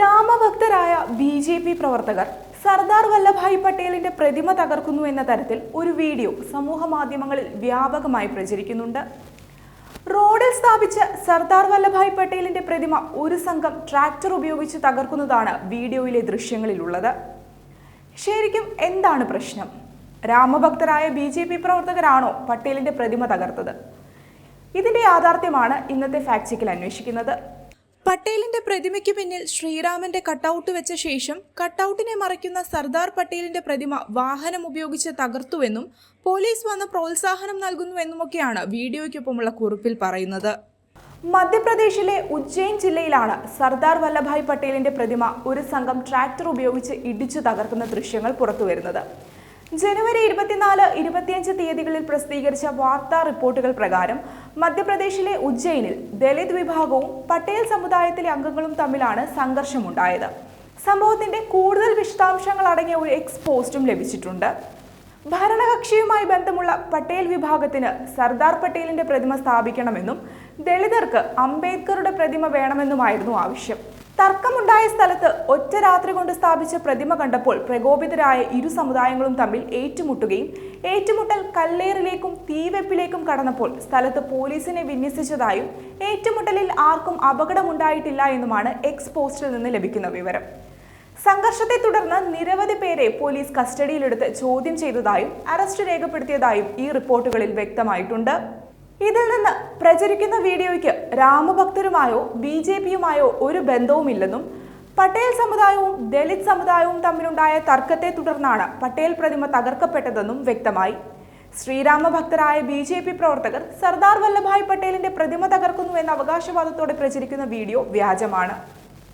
രാമഭക്തരായ B J P പ്രവർത്തകർ സർദാർ വല്ലഭായ് പട്ടേലിന്റെ പ്രതിമ തകർക്കുന്നു എന്ന തരത്തിൽ ഒരു വീഡിയോ സമൂഹ മാധ്യമങ്ങളിൽ വ്യാപകമായി പ്രചരിക്കുന്നുണ്ട്. റോഡിൽ സ്ഥാപിച്ച സർദാർ വല്ലഭായ് പട്ടേലിന്റെ പ്രതിമ ഒരു സംഘം ട്രാക്ടർ ഉപയോഗിച്ച് തകർക്കുന്നതാണ് വീഡിയോയിലെ ദൃശ്യങ്ങളിലുള്ളത്. ശരിക്കും എന്താണ് പ്രശ്നം? രാമഭക്തരായ ബി ജെ പി പ്രവർത്തകരാണോ പട്ടേലിന്റെ പ്രതിമ തകർത്തത്? ഇതിന്റെ യാഥാർത്ഥ്യമാണ് ഇന്നത്തെ ഫാക്ട് അന്വേഷിക്കുന്നത്. പട്ടേലിന്റെ പ്രതിമയ്ക്ക് പിന്നിൽ ശ്രീരാമന്റെ കട്ടൗട്ട് വെച്ച ശേഷം കട്ടൗട്ടിനെ മറയ്ക്കുന്ന സർദാർ പട്ടേലിന്റെ പ്രതിമ വാഹനം ഉപയോഗിച്ച് തകർത്തുവെന്നും പോലീസ് വന്ന് പ്രോത്സാഹനം നൽകുന്നുവെന്നുമൊക്കെയാണ് വീഡിയോയ്ക്കൊപ്പമുള്ള കുറിപ്പിൽ പറയുന്നത്. മധ്യപ്രദേശിലെ ഉജ്ജയിൻ ജില്ലയിലാണ് സർദാർ വല്ലഭായ് പട്ടേലിന്റെ പ്രതിമ ഒരു സംഘം ട്രാക്ടർ ഉപയോഗിച്ച് ഇടിച്ചു തകർക്കുന്ന ദൃശ്യങ്ങൾ പുറത്തുവരുന്നത്. ജനുവരി ഇരുപത്തിനാല് ഇരുപത്തിയഞ്ച് തീയതികളിൽ പ്രസിദ്ധീകരിച്ച വാർത്താ റിപ്പോർട്ടുകൾ പ്രകാരം മധ്യപ്രദേശിലെ ഉജ്ജയിനിൽ ദലിത് വിഭാഗവും പട്ടേൽ സമുദായത്തിലെ അംഗങ്ങളും തമ്മിലാണ് സംഘർഷമുണ്ടായത്. സംഭവത്തിന്റെ കൂടുതൽ വിശദാംശങ്ങൾ അടങ്ങിയ ഒരു എക്സ്പോസ്റ്റും ലഭിച്ചിട്ടുണ്ട്. ഭരണകക്ഷിയുമായി ബന്ധമുള്ള പട്ടേൽ വിഭാഗത്തിന് സർദാർ പട്ടേലിന്റെ പ്രതിമ സ്ഥാപിക്കണമെന്നും ദളിതർക്ക് അംബേദ്കറുടെ പ്രതിമ വേണമെന്നുമായിരുന്നു ആവശ്യം. തർക്കമുണ്ടായ സ്ഥലത്ത് ഒറ്റ രാത്രി കൊണ്ട് സ്ഥാപിച്ച പ്രതിമ കണ്ടപ്പോൾ പ്രകോപിതരായ ഇരു സമുദായങ്ങളും തമ്മിൽ ഏറ്റുമുട്ടുകയും ഏറ്റുമുട്ടൽ കല്ലേറിലേക്കും തീവെപ്പിലേക്കും കടന്നപ്പോൾ സ്ഥലത്ത് പോലീസിനെ വിന്യസിച്ചതായും ഏറ്റുമുട്ടലിൽ ആർക്കും അപകടമുണ്ടായിട്ടില്ല എന്നുമാണ് എക്സ് പോസ്റ്റിൽ നിന്ന് ലഭിക്കുന്ന വിവരം. സംഘർഷത്തെ തുടർന്ന് നിരവധി പേരെ പോലീസ് കസ്റ്റഡിയിലെടുത്ത് ചോദ്യം ചെയ്തതായും അറസ്റ്റ് രേഖപ്പെടുത്തിയതായും ഈ റിപ്പോർട്ടുകളിൽ വ്യക്തമായിട്ടുണ്ട്. ഇതിൽ നിന്ന് പ്രചരിക്കുന്ന വീഡിയോയ്ക്ക് രാമഭക്തരുമായോ ബി ജെ പിയുമായോ ഒരു ബന്ധവുമില്ലെന്നും പട്ടേൽ സമുദായവും ദളിത് സമുദായവും തമ്മിലുണ്ടായ തർക്കത്തെ തുടർന്നാണ് പട്ടേൽ പ്രതിമ തകർക്കപ്പെട്ടതെന്നും വ്യക്തമായി. ശ്രീരാമഭക്തരായ ബി ജെ പി പ്രവർത്തകർ സർദാർ വല്ലഭായ് പട്ടേലിന്റെ പ്രതിമ തകർക്കുന്നു എന്ന അവകാശവാദത്തോടെ പ്രചരിക്കുന്ന വീഡിയോ വ്യാജമാണ്.